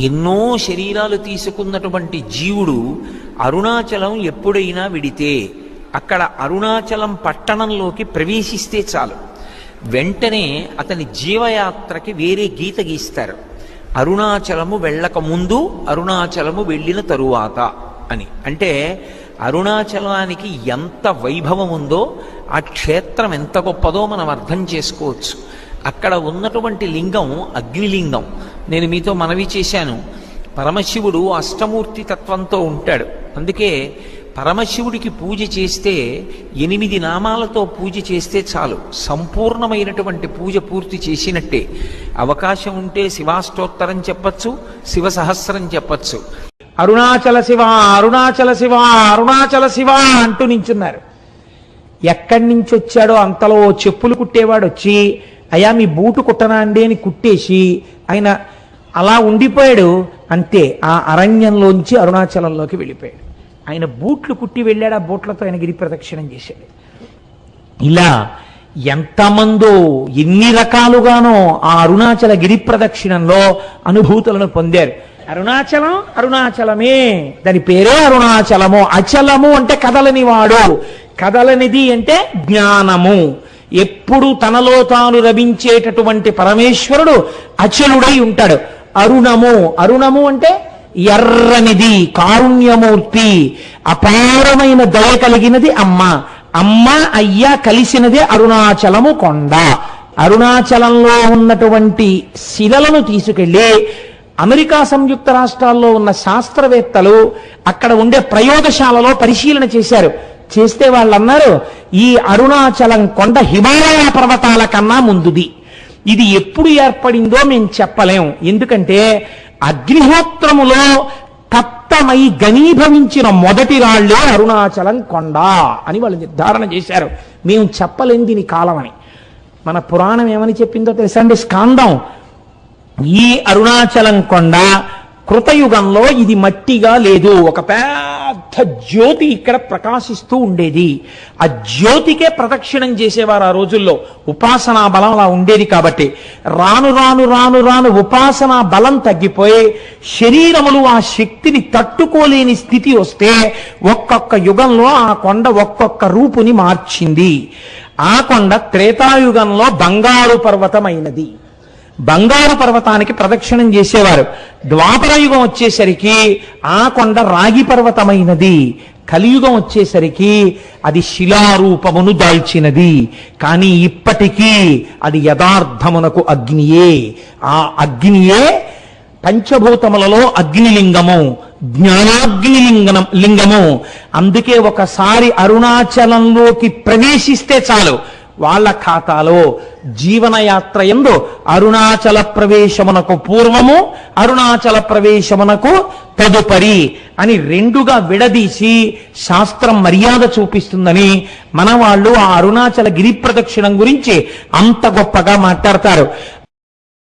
ఎన్నో శరీరాలు తీసుకున్నటువంటి జీవుడు అరుణాచలం ఎప్పుడైనా విడితే అక్కడ అరుణాచలం పట్టణంలోకి ప్రవేశిస్తే చాలు. వెంటనే అతని జీవయాత్రకి వేరే గీత గీస్తారు. అరుణాచలము వెళ్ళకముందు అరుణాచలము వెళ్ళిన తరువాత అని. అంటే అరుణాచలానికి ఎంత వైభవం ఉందో ఆ క్షేత్రం ఎంత గొప్పదో మనం అర్థం చేసుకోవచ్చు. అక్కడ ఉన్నటువంటి లింగం అగ్నిలింగం. నేను మీతో మనవి చేశాను. పరమశివుడు అష్టమూర్తి తత్వంతో ఉంటాడు. అందుకే పరమశివుడికి పూజ చేస్తే ఎనిమిది నామాలతో పూజ చేస్తే చాలు. సంపూర్ణమైనటువంటి పూజ పూర్తి చేసినట్టే. అవకాశం ఉంటే శివాష్టోత్తరం చెప్పచ్చు శివ సహస్రం చెప్పచ్చు. అరుణాచల శివ అరుణాచల శివ అరుణాచల శివ అంటూ నించున్నారు. ఎక్కడి నుంచి వచ్చాడో అంతలో చెప్పులు కుట్టేవాడు వచ్చి అయ్యా మీ బూటు కుట్టనా అండి అని కుట్టేసి ఆయన అలా ఉండిపోయాడు. అంతే ఆ అరణ్యంలోంచి అరుణాచలంలోకి వెళ్ళిపోయాడు. ఆయన బూట్లు కుట్టి వెళ్ళాడు ఆ బూట్లతో ఆయన గిరి ప్రదక్షిణం చేశాడు. ఇలా ఎంతమందో ఎన్ని రకాలుగానో ఆ అరుణాచల గిరి ప్రదక్షిణంలో అనుభూతులను పొందారు. అరుణాచలం అరుణాచలమే. దాని పేరే అరుణాచలము. అచలము అంటే కదలని వాడు కదలనిది అంటే జ్ఞానము. ఎప్పుడు తనలో తాను రవించేటటువంటి పరమేశ్వరుడు అచలుడై ఉంటాడు. అరుణము అరుణము అంటే ఎర్రనిది కారుణ్యమూర్తి అపారమైన దయ కలిగినది అమ్మ. అమ్మ అయ్య కలిసినదే అరుణాచలము కొండ. అరుణాచలంలో ఉన్నటువంటి శిలలను తీసుకెళ్ళి అమెరికా సంయుక్త రాష్ట్రాల్లో ఉన్న శాస్త్రవేత్తలు అక్కడ ఉండే ప్రయోగశాలలో పరిశీలన చేశారు. చేస్తే వాళ్ళు అన్నారు ఈ అరుణాచలం కొండ హిమాలయ పర్వతాల కన్నా ముందుది. ఇది ఎప్పుడు ఏర్పడిందో మేము చెప్పలేం. ఎందుకంటే అగ్నిహోత్రములో తప్తమై గనీభవించిన మొదటి రాళ్ళే అరుణాచలం కొండ అని వాళ్ళు నిర్ధారణ చేశారు. మేము చెప్పలేం దీని కాలం అని. మన పురాణం ఏమని చెప్పిందో తెలుసండి స్కాందం. ఈ అరుణాచలం కొండ కృతయుగంలో ఇది మట్టిగా లేదు. ఒక పెద్ద జ్యోతి ఇక్కడ ప్రకాశిస్తూ ఉండేది. ఆ జ్యోతికే ప్రదక్షిణం చేసేవారు ఆ రోజుల్లో. ఉపాసనా బలం అలా ఉండేది కాబట్టి. రాను రాను రాను రాను ఉపాసనా బలం తగ్గిపోయి శరీరములు ఆ శక్తిని తట్టుకోలేని స్థితి వస్తే ఒక్కొక్క యుగంలో ఆ కొండ ఒక్కొక్క రూపుని మార్చింది. ఆ కొండ త్రేతాయుగంలో బంగారు పర్వతమైనది. బంగారు పర్వతానికి ప్రదక్షిణం చేసేవారు. ద్వాపరయుగం వచ్చేసరికి ఆ కొండ రాగి పర్వతమైనది. కలియుగం వచ్చేసరికి అది శిలారూపమును దాల్చినది. కానీ ఇప్పటికీ అది యథార్థమునకు అగ్నియే. ఆ అగ్నియే పంచభూతములలో అగ్నిలింగము జ్ఞానాగ్నిలింగనం లింగము. అందుకే ఒకసారి అరుణాచలంలోకి ప్రవేశిస్తే చాలు. వాళ్ళ ఖాతాలో జీవనయాత్ర ఎందు అరుణాచల ప్రవేశమునకు పూర్వము అరుణాచల ప్రవేశమునకు తదుపరి అని రెండుగా విడదీసి శాస్త్రం మర్యాద చూపిస్తుందని మన వాళ్ళు ఆ అరుణాచల గిరి ప్రదక్షిణం గురించి అంత గొప్పగా మాట్లాడతారు.